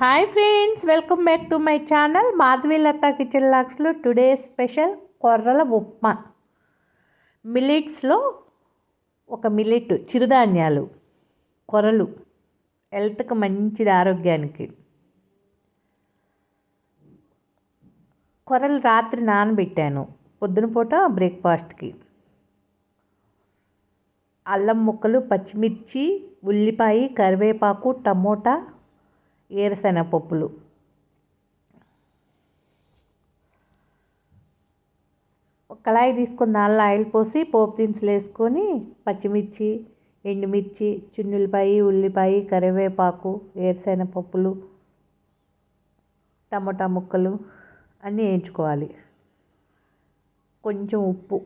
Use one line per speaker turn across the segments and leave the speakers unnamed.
Hi friends welcome back to my channel Madhavi Latha kitchen లాక్స్లో today special కొర్రల ఉప్మా. మిలిట్స్లో ఒక millet చిరుధాన్యాలు కొరలు హెల్త్కి మంచిది ఆరోగ్యానికి. కొరలు రాత్రి నానబెట్టాను పొద్దున పూట బ్రేక్ఫాస్ట్కి అల్లం ముక్కలు పచ్చిమిర్చి ఉల్లిపాయ కరివేపాకు టమోటా ఏరుశనగపప్పులు కళాయి తీసుకొని దానిలో ఆయిల్ పోసి పోపు దినుసులు వేసుకొని పచ్చిమిర్చి ఎండుమిర్చి చున్నులపాయి ఉల్లిపాయ కరివేపాకు ఏరుశనగపప్పులు టమోటా ముక్కలు అన్నీ వేయించుకోవాలి. కొంచెం ఉప్పు.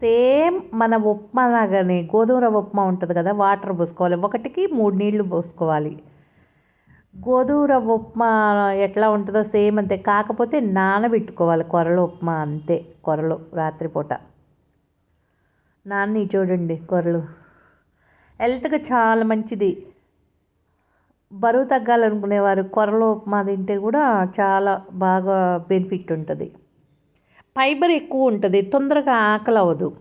సేమ్ మన ఉప్మా లాగానే గోధుమ రవ్వ ఉప్మా ఉంటుంది కదా వాటర్ పోసుకోవాలి. ఒకటికి మూడు నీళ్ళు పోసుకోవాలి. గోధుమ రవ్వ ఉప్మా ఎట్లా ఉంటుందో సేమ్ అంతే. కాకపోతే నానబెట్టుకోవాలి కొరలు ఉప్మా అంతే కొరలు రాత్రిపూట. నాన్న చూడండి కొరలు. హెల్త్కి చాలా మంచిది. బరువు తగ్గాలనుకునేవారు కొరలు ఉప్మా తింటే కూడా చాలా బాగా బెనిఫిట్ ఉంటుంది. ఫైబర్ ఎక్కువ ఉంటుంది తొందరగా ఆకలి అవ్వదు.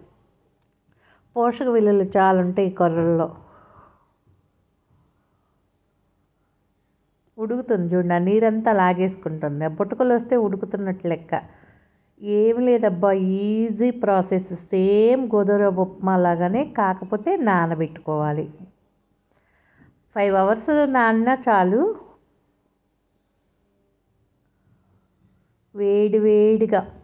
పోషక విలువలు చాలా ఉంటాయి కొర్రల్లో. ఉడుకుతుంది చూడండి ఆ నీరంతా లాగేసుకుంటుంది. బుట్టకలు వస్తే ఉడుకుతున్నట్టు లెక్క. ఏమి లేదబ్బా ఈజీ ప్రాసెస్. సేమ్ గోధుమ ఉప్మా లాగానే కాకపోతే నానబెట్టుకోవాలి. ఫైవ్ అవర్స్ నాన్న చాలు. వేడి వేడిగా.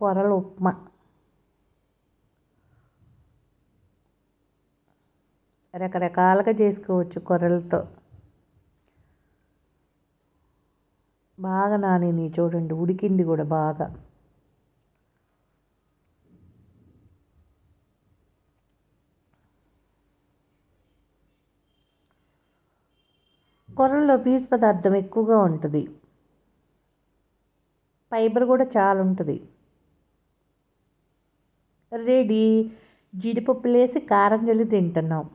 కొరల ఉప్మా. రకరకాలుగా చేసుకోవచ్చు కొర్రలతో బాగా నానేని చూడండి ఉడికింది కూడా బాగా. కొరల్లో పీచు పదార్థం ఎక్కువగా ఉంటుంది. ఫైబర్ కూడా చాలా ఉంటుంది. రెడీ. జీడిపప్పు లేసి కారం జల్లి తింటున్నాం.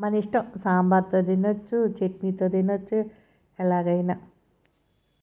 మన ఇష్టం సాంబార్తో తినొచ్చు చట్నీతో తినొచ్చు ఎలాగైనా.